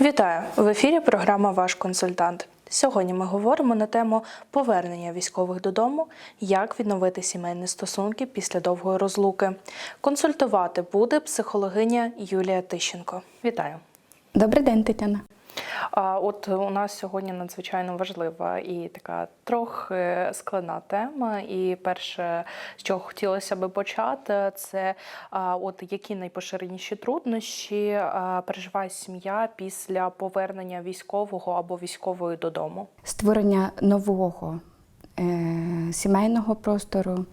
Вітаю в ефірі. Програма Ваш консультант. Сьогодні ми говоримо на тему повернення військових додому, як відновити сімейні стосунки після довгої розлуки. Консультувати буде психологиня Юлія Тищенко. Вітаю. Добрий день, Тетяна. От у нас сьогодні надзвичайно важлива і така трохи складна тема. І перше, з чого хотілося би почати, це от які найпоширеніші труднощі переживає сім'я після повернення військового або військової додому. Створення нового сімейного простору,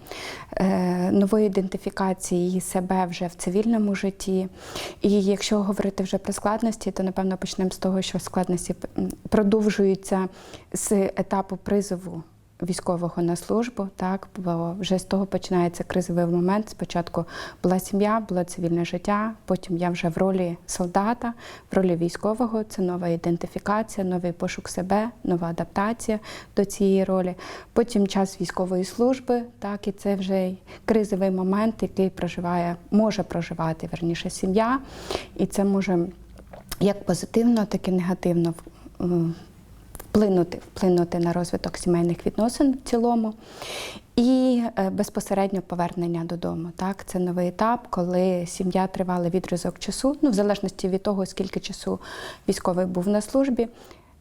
е, нової ідентифікації себе вже в цивільному житті. І якщо говорити вже про складності, то напевно почнемо з того, що складності продовжуються з етапу призову. Військового на службу, так бо вже з того починається кризовий момент. Спочатку була сім'я, було цивільне життя. Потім я вже в ролі солдата, в ролі військового. Це нова ідентифікація, новий пошук себе, нова адаптація до цієї ролі. Потім час військової служби, так і це вже кризовий момент, який проживає, може проживати верніше сім'я, і це може як позитивно, так і негативно м, вплинути, вплинути на розвиток сімейних відносин в цілому. І е, безпосередньо повернення додому. Так, це новий етап, коли сім'я тривалий відрізок часу, ну в залежності від того, скільки часу військовий був на службі,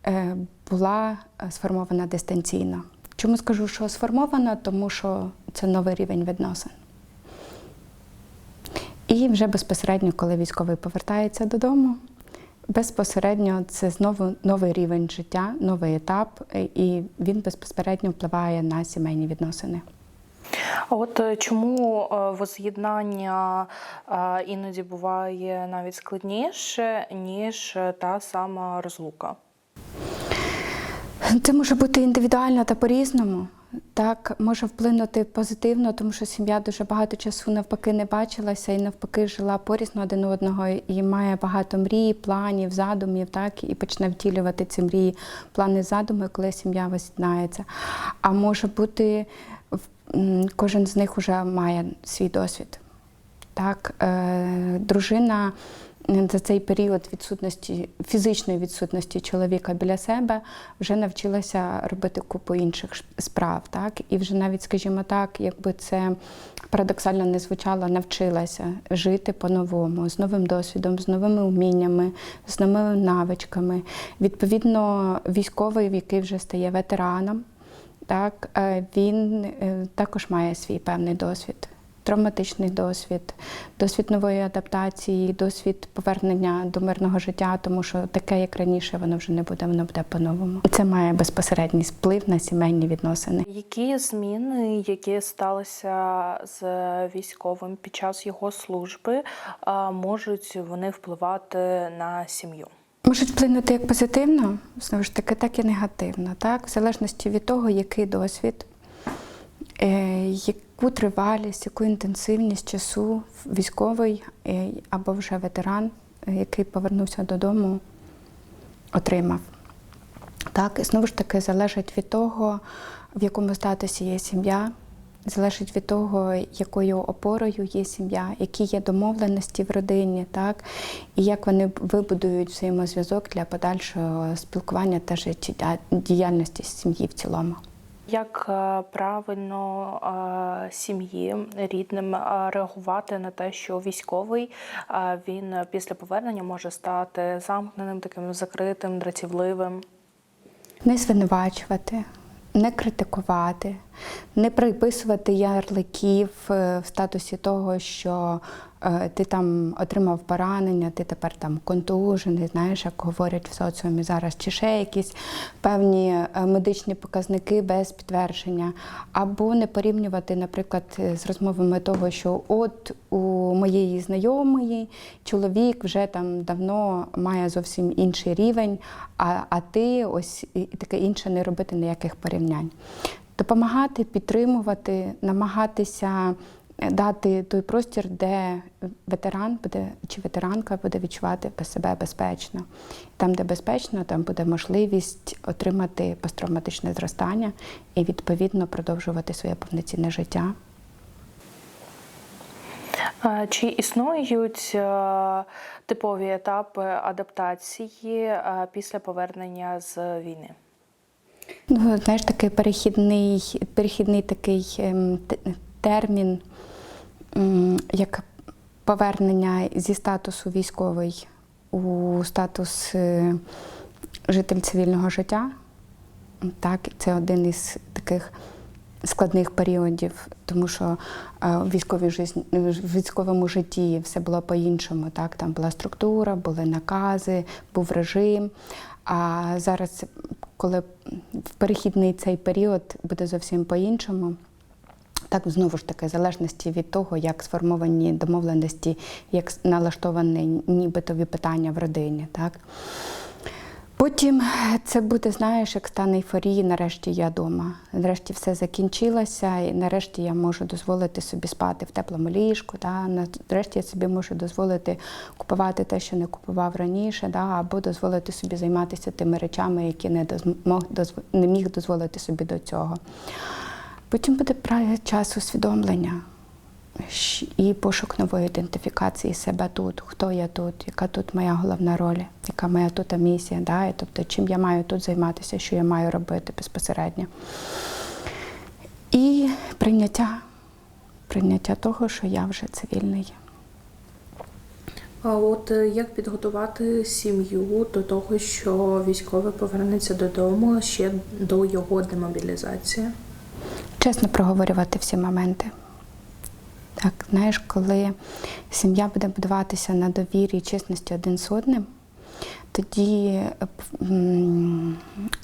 е, була е, сформована дистанційно. Чому скажу, що сформована? Тому що це новий рівень відносин. І вже безпосередньо, коли військовий повертається додому, безпосередньо це знову новий рівень життя, новий етап, е, і він безпосередньо впливає на сімейні відносини. А от е, чому е, воз'єднання іноді буває навіть складніше, ніж та сама розлука? Це може бути індивідуально та по-різному. Так, може вплинути позитивно, тому що сім'я дуже багато часу навпаки не бачилася і навпаки жила порізно один одного і має багато мрій, планів, задумів, так, і почне втілювати ці мрії, плани, задуми, коли сім'я воз'єднається. А може бути, кожен з них вже має свій досвід. Так, е, дружина за цей період відсутності фізичної відсутності чоловіка біля себе вже навчилася робити купу інших справ. Так? І вже навіть, скажімо так, якби це парадоксально не звучало, навчилася жити по-новому, з новим досвідом, з новими уміннями, з новими навичками. Відповідно, військовий, який вже стає ветераном, так, е, він е, також має свій певний досвід. Травматичний досвід, досвід нової адаптації, досвід повернення до мирного життя, тому що таке, як раніше, воно вже не буде, воно буде по-новому. Це має безпосередній вплив на сімейні відносини. Які зміни, які сталися з військовим під час його служби, можуть вони впливати на сім'ю? Можуть вплинути як позитивно, знову ж таки, так і негативно, так? в залежності від того, який досвід, е, яку тривалість, яку інтенсивність часу військовий е, або вже ветеран, е, який повернувся додому, отримав. Так, і знову ж таки залежить від того, в якому статусі є сім'я, залежить від того, якою опорою є сім'я, які є домовленості в родині, так, і як вони вибудують взаємозв'язок для подальшого спілкування та життєдіяльності сім'ї в цілому. Як е, правильно е, сім'ї рідним е, реагувати на те, що військовий він після повернення може стати замкненим, таким закритим, дратівливим? Не звинувачувати, не критикувати, не приписувати ярликів е, в статусі того, що е, ти там отримав поранення, ти тепер там контужений, знаєш, як говорять в соціумі зараз, чи ще якісь певні е, медичні показники без підтвердження, або не порівнювати, наприклад, з розмовами того, що от у моєї знайомої чоловік вже там давно має зовсім інший рівень, а, а ти ось і таке інше не робити ніяких порівнянь. Допомагати, підтримувати, намагатися е, дати той простір, де ветеран буде чи ветеранка буде відчувати себе безпечно. Там, де безпечно, там буде можливість отримати посттравматичне зростання і відповідно продовжувати своє повноцінне життя. Чи існують е, типові етапи адаптації е, після повернення з війни? Ну, знаєш, такий перехідний, перехідний такий ем, термін, як повернення зі статусу військовий у статус е, житель цивільного життя. Так, це один із таких складних періодів, тому що е, жизн- в військовому житті все було по-іншому. Так? Там була структура, були накази, був режим. А зараз, коли в перехідний цей період буде зовсім по-іншому. Так, знову ж таки, в залежності від того, як сформовані домовленості, як налаштовані нібитові питання в родині. Так? Потім це буде, знаєш, як стан ейфорії, нарешті я вдома. Нарешті все закінчилося, і нарешті я можу дозволити собі спати в теплому ліжку. Да? Нарешті я собі можу дозволити купувати те, що не купував раніше, да? або дозволити собі займатися тими речами, які не, дозв- не міг дозволити собі до цього. Потім буде час усвідомлення і пошук нової ідентифікації себе тут, хто я тут, яка тут моя головна роль, яка моя тут місія, да? і тобто чим я маю тут займатися, що я маю робити безпосередньо. І прийняття, прийняття того, що я вже цивільний. А от е, як підготувати сім'ю до того, що військовий повернеться додому ще до його демобілізації? чесно проговорювати всі моменти. Так, знаєш, коли сім'я буде будуватися на довірі і чесності один з одним, тоді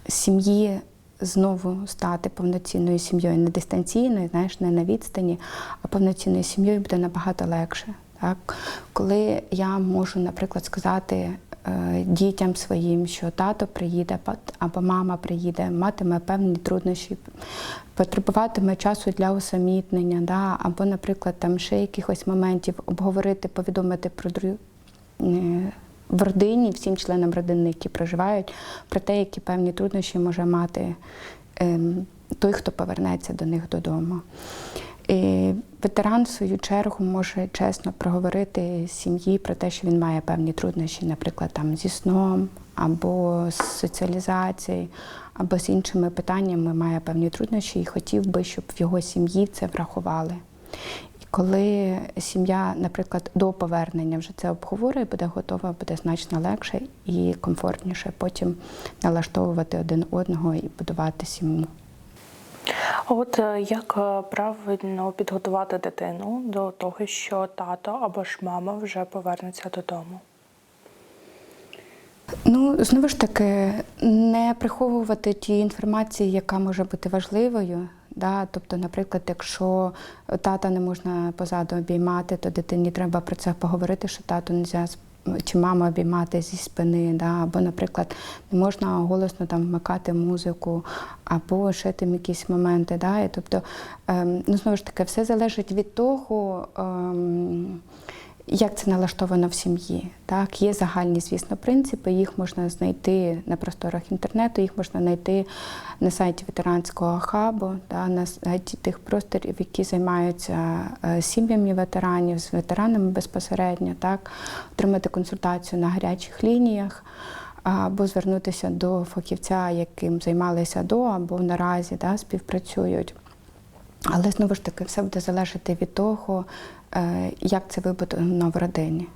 сім'ї знову стати повноцінною сім'єю, не дистанційною, знаєш, не на відстані, а повноцінною сім'єю буде набагато легше. Так? Коли я можу, наприклад, сказати дітям своїм, що тато приїде або мама приїде, матиме певні труднощі, потребуватиме часу для усамітнення, да? або, наприклад, там ще якихось моментів обговорити, повідомити про е, в родині, всім членам родини, які проживають, про те, які певні труднощі може мати ем, той, хто повернеться до них додому. І ветеран, в свою чергу, може чесно проговорити сім'ї про те, що він має певні труднощі, наприклад, там зі сном, або з соціалізацією, або з іншими питаннями має певні труднощі і хотів би, щоб в його сім'ї це врахували. І коли сім'я, наприклад, до повернення вже це обговорює, буде готова, буде значно легше і комфортніше потім налаштовувати один одного і будувати сім'ю. От е, як е, правильно підготувати дитину до того, що тато або ж мама вже повернеться додому? Ну, знову ж таки, не приховувати ті інформації, яка може бути важливою. Да? Тобто, наприклад, якщо тата не можна позаду обіймати, то дитині треба про це поговорити, що тату не можна чи мама обіймати зі спини, да? або, наприклад, не можна голосно там вмикати музику, або там якісь моменти. Да? І, тобто, ем, ну, знову ж таки, все залежить від того. Як це налаштовано в сім'ї. Так, є загальні, звісно, принципи. Їх можна знайти на просторах інтернету, їх можна знайти на сайті ветеранського хабу, да, на сайті тих просторів, які займаються е, сім'ями ветеранів, з ветеранами безпосередньо, так, отримати консультацію на гарячих лініях. Або звернутися до фахівця, яким займалися до, або наразі да, співпрацюють. Але знову ж таки, все буде залежати від того, е, як це вибудовано в родині.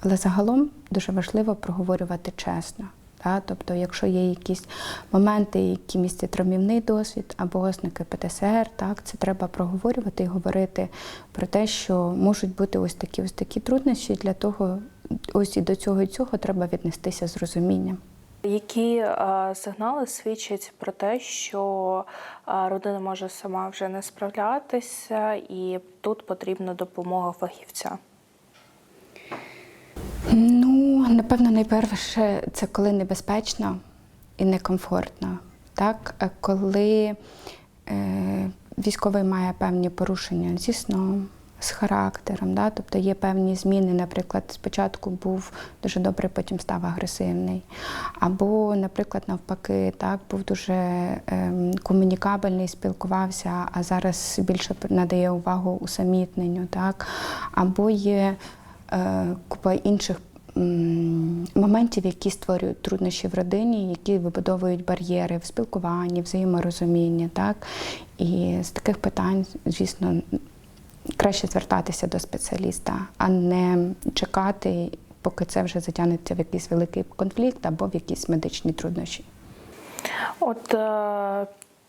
Але загалом дуже важливо проговорювати чесно. Та? Тобто, якщо є якісь моменти, які містять травмівний досвід або ознаки ПТСР, так, це треба проговорювати і говорити про те, що можуть бути ось такі ось такі труднощі для того, ось і до цього і цього треба віднестися з розумінням. Які е, сигнали свідчать про те, що е, родина може сама вже не справлятися, і тут потрібна допомога фахівця? Ну, напевно, найперше, це коли небезпечно і некомфортно. Так? Коли е, військовий має певні порушення зі сном, з характером. Да? Тобто є певні зміни, наприклад, спочатку був дуже добрий, потім став агресивний. Або, наприклад, навпаки, так, був дуже ем, комунікабельний, спілкувався, а зараз більше надає увагу усамітненню. Так? Або є е, купа інших моментів, які створюють труднощі в родині, які вибудовують бар'єри в спілкуванні, взаєморозумінні. Так? І з таких питань, звісно, краще звертатися до спеціаліста, а не чекати, поки це вже затягнеться в якийсь великий конфлікт або в якісь медичні труднощі. От е,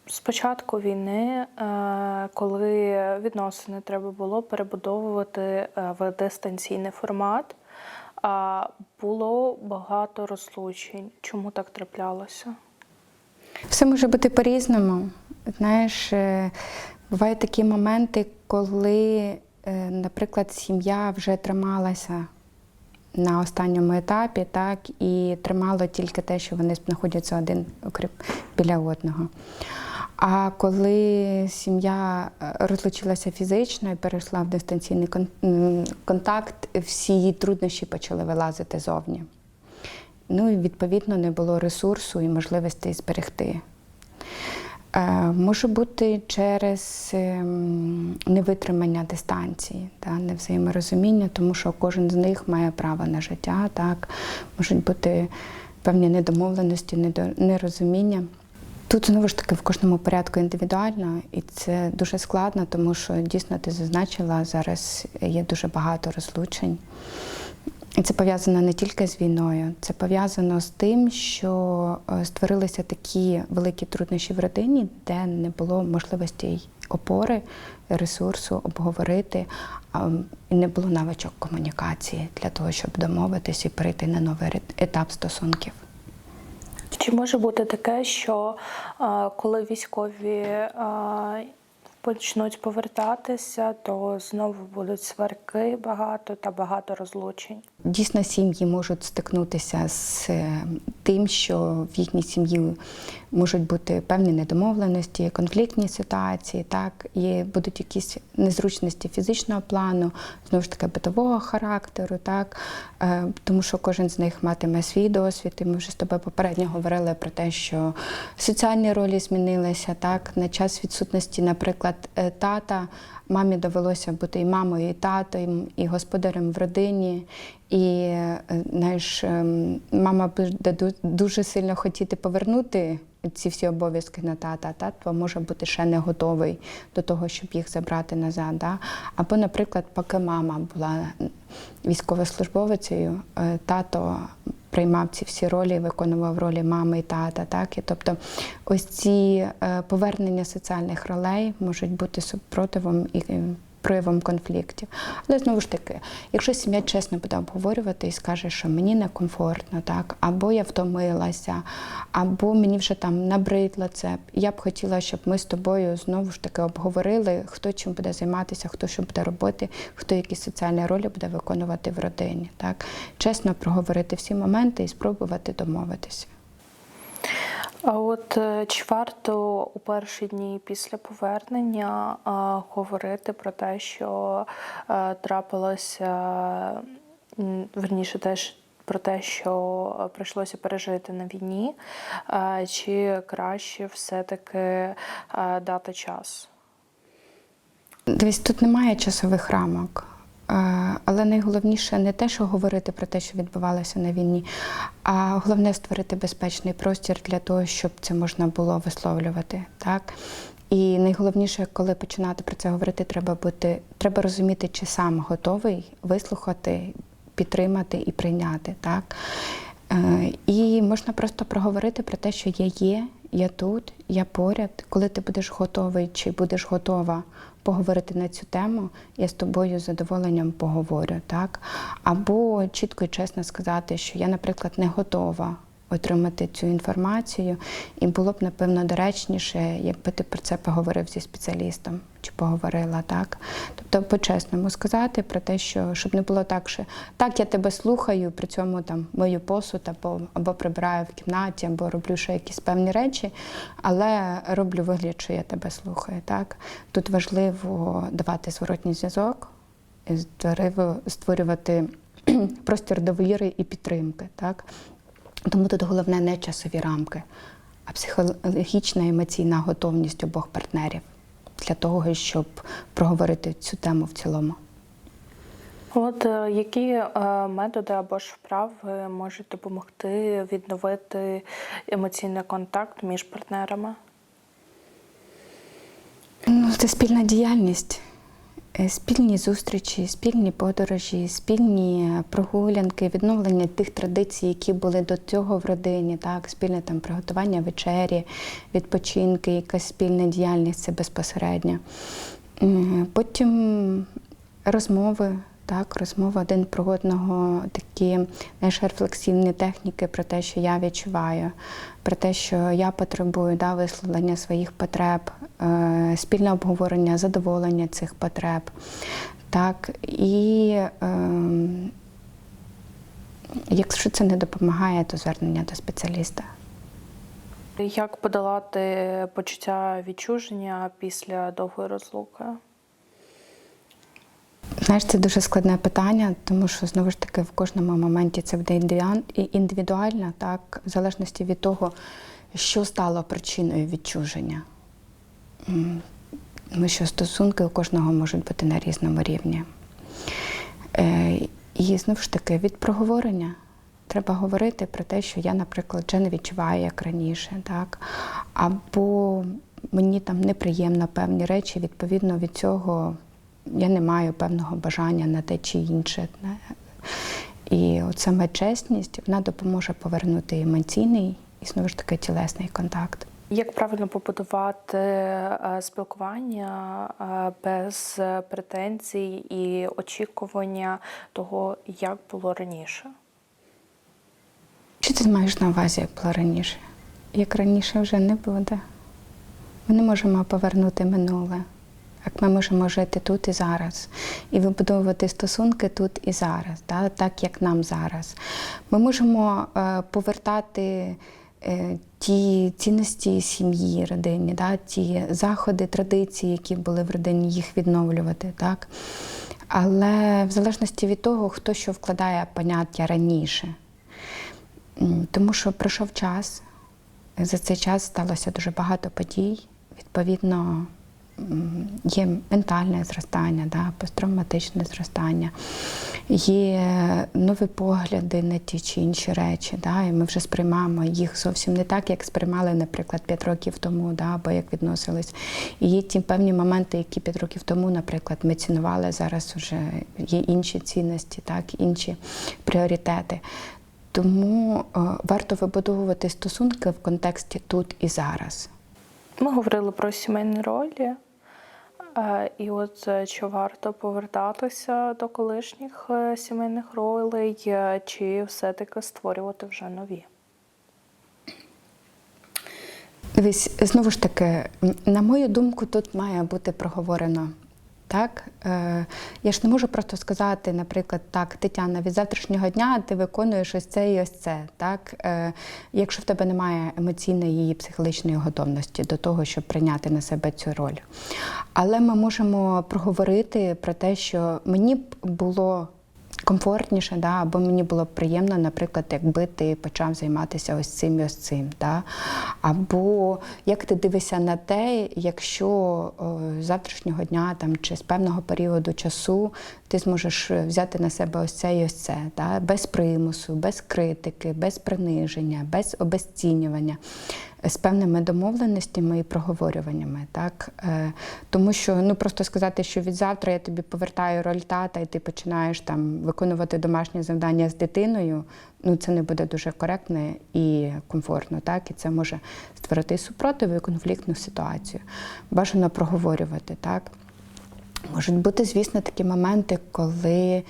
з початку війни, е, коли відносини треба було перебудовувати е, в дистанційний формат, було багато розлучень. Чому так траплялося? Все може бути по-різному. Знаєш, бувають такі моменти, коли, е, наприклад, сім'я вже трималася на останньому етапі, так, і тримало тільки те, що вони знаходяться один біля одного. А коли сім'я е, розлучилася фізично і перейшла в дистанційний контакт, всі її труднощі почали вилазити зовні. Ну і відповідно не було ресурсу і можливостей зберегти. Е, Може бути через ем, невитримання дистанції, та, невзаєморозуміння, тому що кожен з них має право на життя, так, можуть бути певні недомовленості, нерозуміння. Тут знову ж таки в кожному порядку індивідуально, і це дуже складно, тому що дійсно ти зазначила, зараз є дуже багато розлучень. І це пов'язано не тільки з війною, це пов'язано з тим, що е, створилися такі великі труднощі в родині, де не було можливостей опори, ресурсу обговорити, і не було навичок комунікації для того, щоб домовитись і перейти на новий етап стосунків. Чи може бути таке, що е, коли військові е, почнуть повертатися, то знову будуть сварки багато та багато розлучень? Дійсно, сім'ї можуть стикнутися з е, тим, що в їхній сім'ї можуть бути певні недомовленості, конфліктні ситуації, так і будуть якісь незручності фізичного плану, знову ж таки битового характеру, так Е, тому що кожен з них матиме свій досвід. І ми вже з тобою попередньо говорили про те, що соціальні ролі змінилися. Так на час відсутності, наприклад, е, тата. Мамі довелося бути і мамою, і татом, і господарем в родині. І е, знаєш, ем, мама буде дуже сильно хотіти повернути ці всі обов'язки на тата, а тато може бути ще не готовий до того, щоб їх забрати назад. Да? Або, наприклад, поки мама була військовослужбовицею, е, тато приймав ці всі ролі, виконував ролі мами і тата. Так? І тобто ось ці е, повернення соціальних ролей можуть бути супротивом і проявом конфліктів. Але знову ж таки, якщо сім'я чесно буде обговорювати і скаже, що мені некомфортно, так, або я втомилася, або мені вже там набридло це. Я б хотіла, щоб ми з тобою знову ж таки обговорили, хто чим буде займатися, хто що буде робити, хто які соціальні ролі буде виконувати в родині. Так? Чесно проговорити всі моменти і спробувати домовитися. А от е, чи варто у перші дні після повернення е, говорити про те, що е, трапилося верніше теж про те, що прийшлося пережити на війні, е, чи краще все-таки дати час? Дивись, тут немає часових рамок. Але найголовніше не те, що говорити про те, що відбувалося на війні, а головне створити безпечний простір для того, щоб це можна було висловлювати. Так? І найголовніше, коли починати про це говорити, треба бути, треба розуміти, чи сам готовий вислухати, підтримати і прийняти. Так? Е, І можна просто проговорити про те, що я є, я тут, я поряд. Коли ти будеш готовий чи будеш готова поговорити на цю тему, я з тобою з задоволенням поговорю, так? Або чітко і чесно сказати, що я, наприклад, не готова отримати цю інформацію, і було б, напевно, доречніше, якби ти про це поговорив зі спеціалістом чи поговорила, так? Тобто по-чесному сказати про те, що щоб не було так, що так, я тебе слухаю, при цьому там мою посуд або, або прибираю в кімнаті, або роблю ще якісь певні речі, але роблю вигляд, що я тебе слухаю. Так? Тут важливо давати зворотній зв'язок, створювати простір довіри і підтримки. Так? Тому тут головне не часові рамки, а психологічна емоційна готовність обох партнерів для того, щоб проговорити цю тему в цілому. От е, які е, методи або ж вправи можуть допомогти відновити емоційний контакт між партнерами? Ну, це спільна діяльність, спільні зустрічі, спільні подорожі, спільні прогулянки, відновлення тих традицій, які були до цього в родині, так, спільне там приготування вечері, відпочинки, якась спільна діяльність це безпосередньо. Потім розмови. Так, розмови один про одного, такі знаєш, рефлексивні техніки про те, що я відчуваю, про те, що я потребую да, висловлення своїх потреб, е, спільне обговорення, задоволення цих потреб. Так, і е, якщо це не допомагає, то звернення до спеціаліста. Як подолати почуття відчуження після довгої розлуки? Знаєш, це дуже складне питання, тому що знову ж таки в кожному моменті це буде індивідуально, так, в залежності від того, що стало причиною відчуження. Тому що стосунки у кожного можуть бути на різному рівні. Е, І знову ж таки, від проговорення треба говорити про те, що я, наприклад, вже не відчуваю як раніше, так? або мені там неприємно певні речі, відповідно від цього я не маю певного бажання на те чи інше. І от саме чесність вона допоможе повернути емоційний і знову ж таки тілесний контакт. Як правильно побудувати е, спілкування е, без претензій і очікування того, як було раніше? Що ти маєш на увазі, як було раніше? Як раніше вже не буде. Ми не можемо повернути минуле. Як ми можемо жити тут і зараз, і вибудовувати стосунки тут і зараз, да, так як нам зараз. Ми можемо е, повертати е, ті цінності сім'ї, родині, да, ті заходи, традиції, які були в родині, їх відновлювати. Так? Але в залежності від того, хто що вкладає поняття раніше. Тому що пройшов час, за цей час сталося дуже багато подій. Відповідно, є ментальне зростання, да, посттравматичне зростання, є нові погляди на ті чи інші речі. Да, і ми вже сприймаємо їх зовсім не так, як сприймали, наприклад, 5 років тому, да, або як відносились. І є ті певні моменти, які 5 років тому, наприклад, ми цінували, зараз вже є інші цінності, так, інші пріоритети. Тому е, варто вибудовувати стосунки в контексті тут і зараз. Ми говорили про сімейні ролі, і от е, чи варто повертатися до колишніх е, сімейних ролей, е, чи все-таки створювати вже нові? Дивись, знову ж таки, на мою думку, тут має бути проговорено. Так? Е, я ж не можу просто сказати, наприклад, так, Тетяна, від завтрашнього дня ти виконуєш ось це і ось це. Так? Е, якщо в тебе немає емоційної і психологічної готовності до того, щоб прийняти на себе цю роль. Але ми можемо проговорити про те, що мені б було комфортніше, да, або мені було б приємно, наприклад, якби ти почав займатися ось цим і ось цим. Да? Або як ти дивишся на те, якщо з завтрашнього дня там, чи з певного періоду часу ти зможеш взяти на себе ось це і ось це, да? без примусу, без критики, без приниження, без обезцінювання. З певними домовленостями і проговорюваннями, так е, тому що ну просто сказати, що від завтра я тобі повертаю роль тата, і ти починаєш там виконувати домашнє завдання з дитиною. Ну це не буде дуже коректно і комфортно, так і це може створити супротив і конфліктну ситуацію. Бажано проговорювати, так. Можуть бути, звісно, такі моменти, коли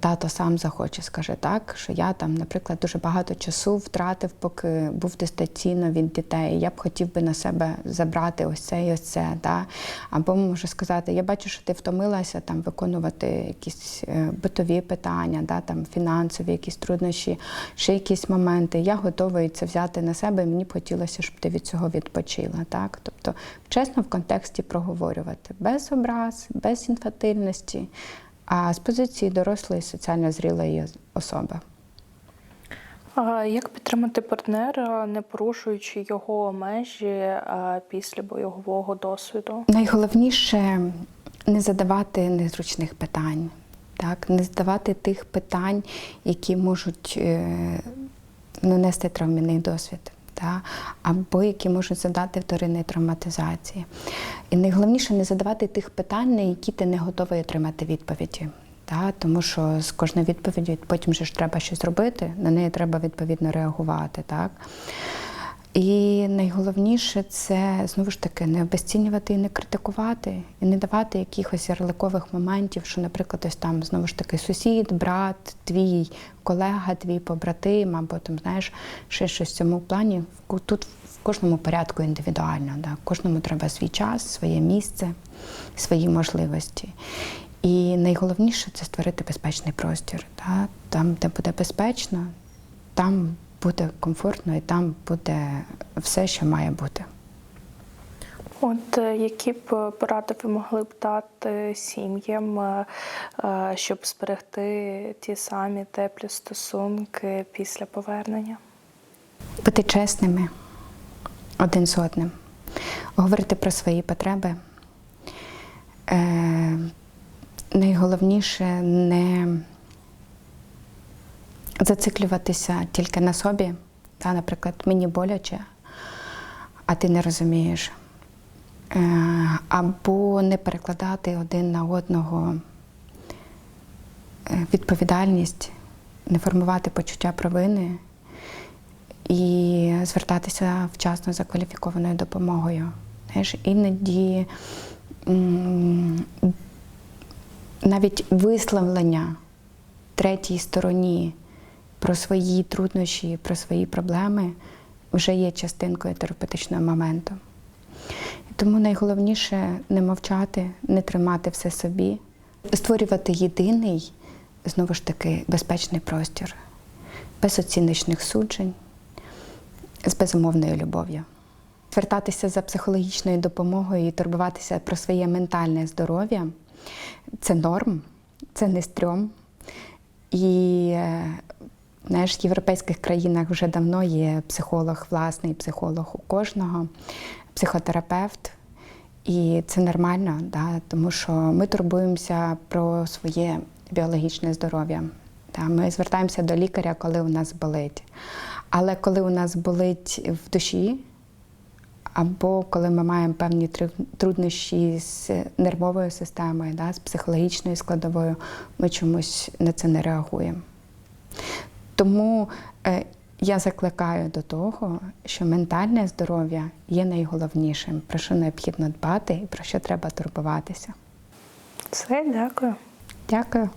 тато сам захоче, скаже так, що я там, наприклад, дуже багато часу втратив, поки був дистанційно від дітей. Я б хотів би на себе забрати ось це і ось це. Да? Або може сказати, я бачу, що ти втомилася там виконувати якісь е, битові питання, да? там фінансові якісь труднощі, ще якісь моменти. Я готовий це взяти на себе, і мені б хотілося, щоб ти від цього відпочила. Так? Тобто чесно в контексті проговорювати без образ, без інфатильності а з позиції дорослої соціально зрілої особи. Як підтримати партнера, не порушуючи його межі після бойового досвіду? Найголовніше не задавати незручних питань, так? не задавати тих питань, які можуть е, нанести травмяний досвід. Та, Або які можуть задати вторинної травматизації. І найголовніше не задавати тих питань, на які ти не готовий отримати відповіді. Та, тому що з кожною відповіддю потім ж треба щось робити, на неї треба відповідно реагувати. Так? І найголовніше це знову ж таки не обезцінювати і не критикувати, і не давати якихось ярликових моментів, що, наприклад, ось там знову ж таки сусід, брат, твій колега, твій побратим, або там знаєш ще щось в цьому плані. Тут в кожному порядку індивідуально. Да? Кожному треба свій час, своє місце, свої можливості. І найголовніше це створити безпечний простір. Да? Там, де буде безпечно, там буде комфортно і там буде все, що має бути. От е, які б поради ви могли б дати сім'ям, е, е, щоб зберегти ті самі теплі стосунки після повернення? Бути чесними один з одним, говорити про свої потреби. Е, найголовніше не зациклюватися тільки на собі. Та, наприклад, мені боляче, а ти не розумієш. Е, або не перекладати один на одного е, відповідальність, не формувати почуття провини і звертатися вчасно за кваліфікованою допомогою. Знаєш, іноді навіть висловлення третій стороні про свої труднощі, про свої проблеми вже є частинкою терапевтичного моменту. Тому найголовніше не мовчати, не тримати все собі, створювати єдиний, знову ж таки, безпечний простір, без оціночних суджень, з безумовною любов'ю. Звертатися за психологічною допомогою і турбуватися про своє ментальне здоров'я це норм, це не стрьом. І е, знаєш, в європейських країнах вже давно є психолог, власний психолог у кожного, психотерапевт. І це нормально, да, тому що ми турбуємося про своє біологічне здоров'я. Да, ми звертаємося до лікаря, коли у нас болить. Але коли у нас болить в душі, або коли ми маємо певні труднощі з нервовою системою, да, з психологічною складовою, ми чомусь на це не реагуємо. Тому е, я закликаю до того, що ментальне здоров'я є найголовнішим, про що необхідно дбати і про що треба турбуватися. Все, дякую. Дякую.